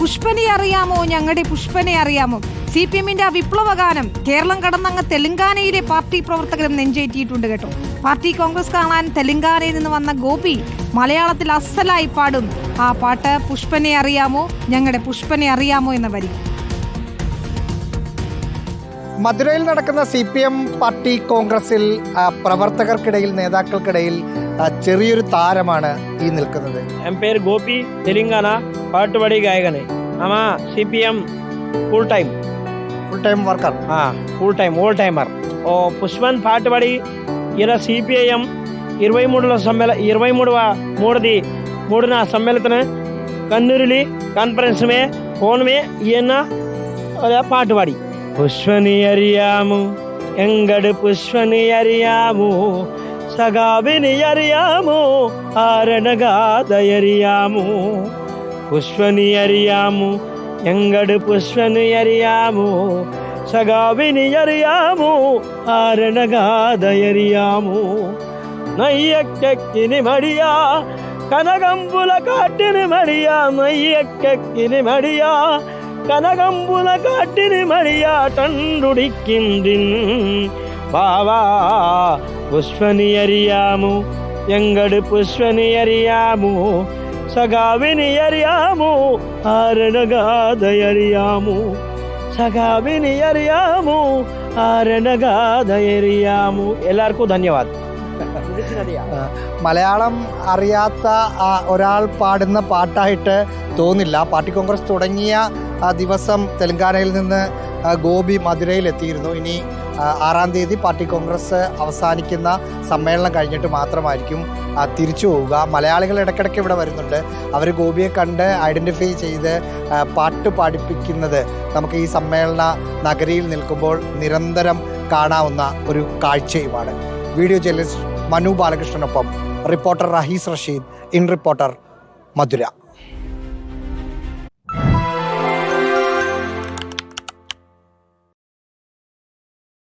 പുഷ്പനെ അറിയാമോ? ഞങ്ങളുടെ പുഷ്പനെ അറിയാമോ? സി പി എമ്മിന്റെ ആ വിപ്ലവഗാനം കേരളം കടന്നങ്ങ് തെലങ്കാനയിലെ പാർട്ടി പ്രവർത്തകരും നെഞ്ചേറ്റിയിട്ടുണ്ട് കേട്ടോ. പാർട്ടി കോൺഗ്രസ് കാണാൻ തെലങ്കാനയിൽ നിന്ന് വന്ന ഗോപി മലയാളത്തിൽ അസലായി പാടും. ആ പാട്ട് പുഷ്പനെ അറിയാമോ? ഞങ്ങളുടെ പുഷ്പനെ അറിയാമോ എന്ന വരി. മധുരയിൽ നടക്കുന്ന സി പി എം പാർട്ടി കോൺഗ്രസിൽ പ്രവർത്തകർക്കിടയിൽ നേതാക്കൾക്കിടയിൽ ചെറിയൊരു താരമാണ് ഈ നിൽക്കുന്നത് എം പേര് ഗോപി തെലങ്കാന പാട്ടുപാടി ഗായകന് ആമ C P M full time full time worker full time whole timer ఓ పుష్పన్ పాటుబడి ఈయన సిపిఐఎం ఇరవై మూడులో సమ్మెల ఇరవై మూడవ మూడది మూడున సమ్మెళతన కన్నూరిలి కాన్ఫరెన్స్ మే ఫోన్ మే ఈయన ഒരു പാട്ടുപാടി പുഷ്പനി അറിയാമു എങ്കട് പുഷ്പനി അറിയാമു സഖാവിനി അറിയാമോ ആരണഗാഥയറിയാമു? പുഷ്പനി അറിയാമോ എങ്കട് പുഷ്പനി അറിയാമോ സഖാവിനി അറിയാമോ ആരണഗാതയറിയാമോ നയ്യക്കിനി മടിയാ കനകമ്പുല കാട്ടിന് മടിയാ നയ്യക്കിനി മടിയാ കനകമ്പുല കാട്ടിന് മടിയാട്ടണ്ടുടിക്കിന്തിൻ ബാവാ പുഷ്പനി അറിയാമു എങ്കട് പുഷ്പനി അറിയാമു സഖാവിനി അറിയാമു ആരണഗാഥയറിയാമു സഖാവിനി അറിയാമു ആരണഗാഥയറിയാമു. എല്ലാവർക്കും ധന്യവാദ്. മലയാളം അറിയാത്ത ഒരാൾ പാടുന്ന പാട്ടായിട്ട് തോന്നില്ല. പാർട്ടി കോൺഗ്രസ് തുടങ്ങിയ ദിവസം തെലങ്കാനയിൽ നിന്ന് ഗോപി മധുരയിൽ എത്തിയിരുന്നു ഇനി ആറാം തീയതി പാർട്ടി കോൺഗ്രസ് അവസാനിക്കുന്ന സമ്മേളനം കഴിഞ്ഞിട്ട് മാത്രമായിരിക്കും തിരിച്ചു പോവുക. മലയാളികൾ ഇടയ്ക്കിടയ്ക്ക് ഇവിടെ വരുന്നുണ്ട്. അവർ ഗോപിയെ കണ്ട് ഐഡന്റിഫൈ ചെയ്ത് പാട്ട് പാടിപ്പിക്കുന്നത് നമുക്ക് ഈ സമ്മേളന നഗരിയിൽ നിൽക്കുമ്പോൾ നിരന്തരം കാണാവുന്ന ഒരു കാഴ്ചയുമാണ്. Video journalist Manu ബാലകൃഷ്ണനൊപ്പം reporter Rahees Rasheed in reporter Madurai.